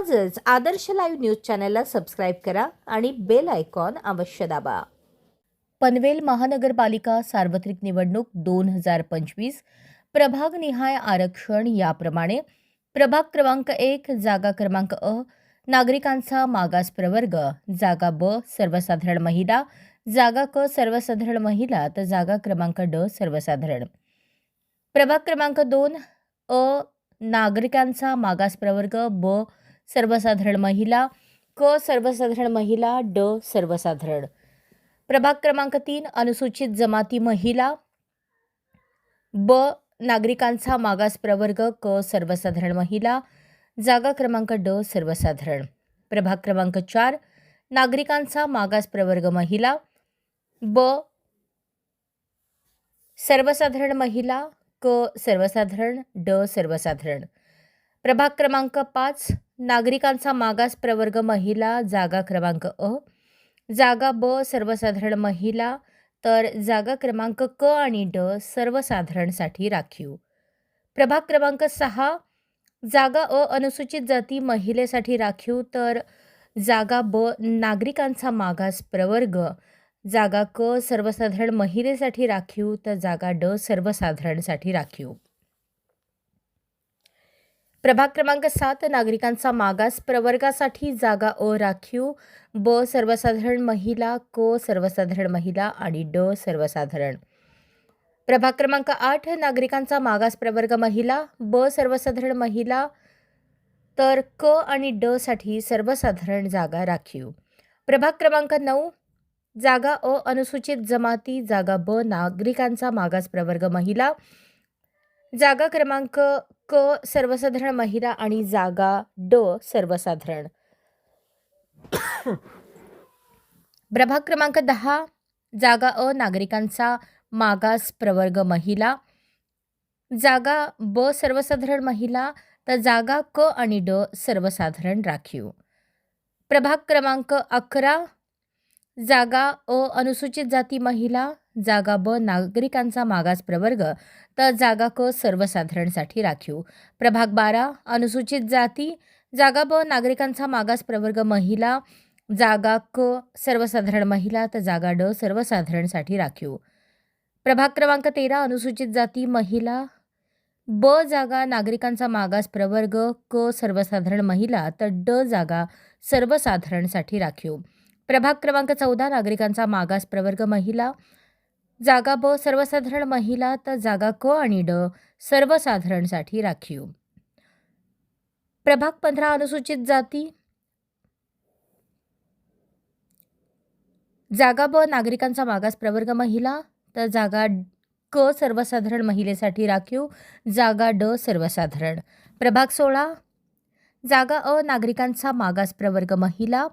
आजच आदर्श live news चॅनलला subscribe करा आणि बेल आयकॉन अवश्य दाबा. पनवेल महानगरपालिका सार्वत्रिक निवडणूक दोन हजार पंचवीस प्रभागनिहाय आरक्षण याप्रमाणे प्रभाग क्रमांक एक जागा क्रमांक अ नागरिकांचा मागास प्रवर्ग जागा ब सर्वसाधारण महिला जागा क सर्वसाधारण महिला तर जागा क्रमांक ड सर्वसाधारण. प्रभाग क्रमांक दोन अ नागरिकांचा मागास प्रवर्ग ब सर्वसाधारण महिला क सर्वसाधारण महिला ड सर्वसाधारण. प्रभाग क्रमांक तीन अनुसूचित जमाती महिला. ब नागरिकांचा मागास प्रवर्ग क सर्वसाधारण महिला. जागा क्रमांक ड सर्वसाधारण. प्रभाग क्रमांक चार नागरिकांचा मागास प्रवर्ग महिला. ब सर्वसाधारण महिला क सर्वसाधारण ड सर्वसाधारण. प्रभाग क्रमांक पाच नागरिकांचा मागास प्रवर्ग महिला जागा क्रमांक अ. जागा ब सर्वसाधारण महिला तर जागा क्रमांक क आणि ड सर्वसाधारणसाठी राखीव. प्रभाग क्रमांक सहा जागा अ अनुसूचित जाती महिलेसाठी राखीव तर जागा ब नागरिकांचा मागास प्रवर्ग. जागा क सर्वसाधारण महिलेसाठी राखीव तर जागा ड सर्वसाधारणसाठी राखीव. प्रभाग क्रमांक सात नागरिकांचा मागास प्रवर्गासाठी जागा अ राखीव ब सर्वसाधारण महिला क सर्वसाधारण महिला आणि ड सर्वसाधारण. प्रभाग क्रमांक आठ नागरिकांचा मागास प्रवर्ग महिला ब सर्वसाधारण महिला तर क आणि ड साठी सर्वसाधारण जागा राखीव. प्रभाग क्रमांक नऊ जागा अ अनुसूचित जमाती जागा ब नागरिकांचा मागास प्रवर्ग महिला जागा क्रमांक क सर्वसाधारण महिला आणि जागा ड सर्वसाधारण. प्रभाग क्रमांक दहा जागा अ नागरिकांचा मागास प्रवर्ग महिला. जागा ब सर्वसाधारण महिला तर जागा क आणि ड सर्वसाधारण राखीव. प्रभाग क्रमांक अकरा जागा अ अनुसूचित जाती महिला जागा ब नागरिकांचा मागास प्रवर्ग तर जागा क सर्वसाधारणसाठी राखीव. प्रभाग बारा अनुसूचित जाती जागा ब नागरिकांचा मागास प्रवर्ग महिला जागा क सर्वसाधारण महिला तर जागा ड सर्वसाधारणसाठी राखीव. प्रभाग क्रमांक तेरा अनुसूचित जाती महिला ब जागा नागरिकांचा मागास प्रवर्ग क सर्वसाधारण महिला तर ड जागा सर्वसाधारणसाठी राखीव. प्रभाग क्रमांक चौदा नागरिकांचा मागास प्रवर्ग महिला जागा ब सर्वसाधारण महिला तर जागा क आणि ड सर्वसाधारणसाठी राखीव. प्रभाग पंधरा अनुसूचित जाती. जागा ब नागरिकांचा मागास प्रवर्ग महिला तर जागा क सर्वसाधारण महिलेसाठी राखीव जागा ड सर्वसाधारण. प्रभाग सोळा. जागा अ नागरिकांचा मागास प्रवर्ग महिला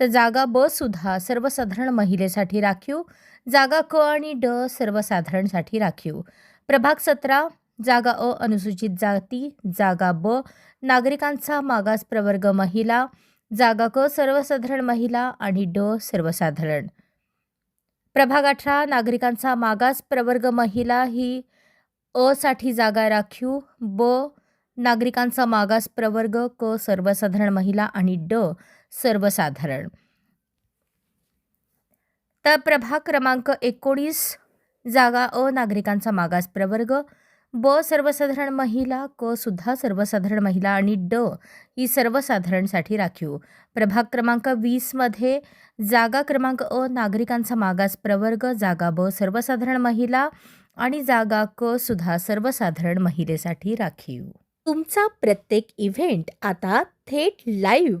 तर जागा ब सुद्धा सर्वसाधारण महिलेसाठी राखीव. जागा क आणि ड सर्वसाधारणसाठी राखीव. प्रभाग सतरा जागा अ अनुसूचित जाती. जागा ब नागरिकांचा मागास प्रवर्ग महिला. जागा क सर्वसाधारण महिला आणि ड सर्वसाधारण. प्रभाग अठरा नागरिकांचा मागास प्रवर्ग महिला ही अ साठी जागा राखीव. ब नागरिकांचा मागास प्रवर्ग क सर्वसाधारण महिला आणि ड. सर्वसाधारण. तर प्रभाग क्रमांक एकोणीस जागा अ नागरिकांचा मागास प्रवर्ग. ब सर्वसाधारण महिला क सुद्धा सर्वसाधारण महिला आणि ड ही सर्वसाधारणसाठी राखीव. प्रभाग क्रमांक वीसमध्ये जागा क्रमांक अ नागरिकांचा मागास प्रवर्ग जागा ब सर्वसाधारण महिला आणि जागा क सुद्धा सर्वसाधारण महिलेसाठी राखीव. तुमचा प्रत्येक इव्हेंट आता थेट लाईव्ह